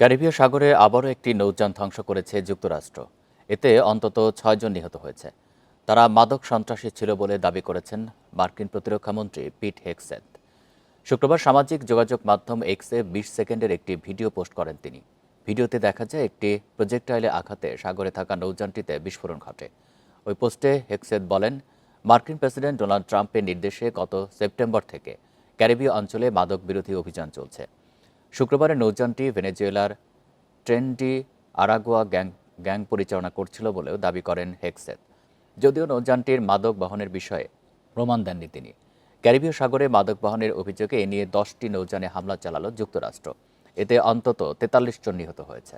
ক্যারিবীয় সাগরে আবারও একটি নৌযান ধ্বংস করেছে যুক্তরাষ্ট্র। এতে অন্তত ছয়জন নিহত হয়েছে। তারা মাদক সন্ত্রাসী ছিল বলে দাবি করেছেন মার্কিন প্রতিরক্ষামন্ত্রী পিট হেকসেথ শুক্রবার সামাজিক যোগাযোগ মাধ্যম এক্সে বিশ সেকেন্ডের একটি ভিডিও পোস্ট করেন তিনি। ভিডিওতে দেখা যায়, একটি প্রজেক্টাইলে আঘাতে সাগরে থাকা নৌযানটিতে বিস্ফোরণ ঘটে। ওই পোস্টে হেকসেথ বলেন, মার্কিন প্রেসিডেন্ট ডোনাল্ড ট্রাম্পের নির্দেশে গত সেপ্টেম্বর থেকে ক্যারিবীয় অঞ্চলে মাদক বিরোধী অভিযান চলছে। শুক্রবারে নৌযানটি ভেনেজুয়েলার ট্রেনটি আরাগুয়া গ্যাং গ্যাং পরিচালনা করছিল বলেও দাবি করেন হেক্সেত যদিও নৌযানটির মাদক বহনের বিষয়ে প্রমাণ দেননি তিনি। ক্যারিবীয় সাগরে মাদক বহনের অভিযোগে এ নিয়ে দশটি নৌযানে হামলা চালালো যুক্তরাষ্ট্র। এতে অন্তত তেতাল্লিশ জন নিহত হয়েছে।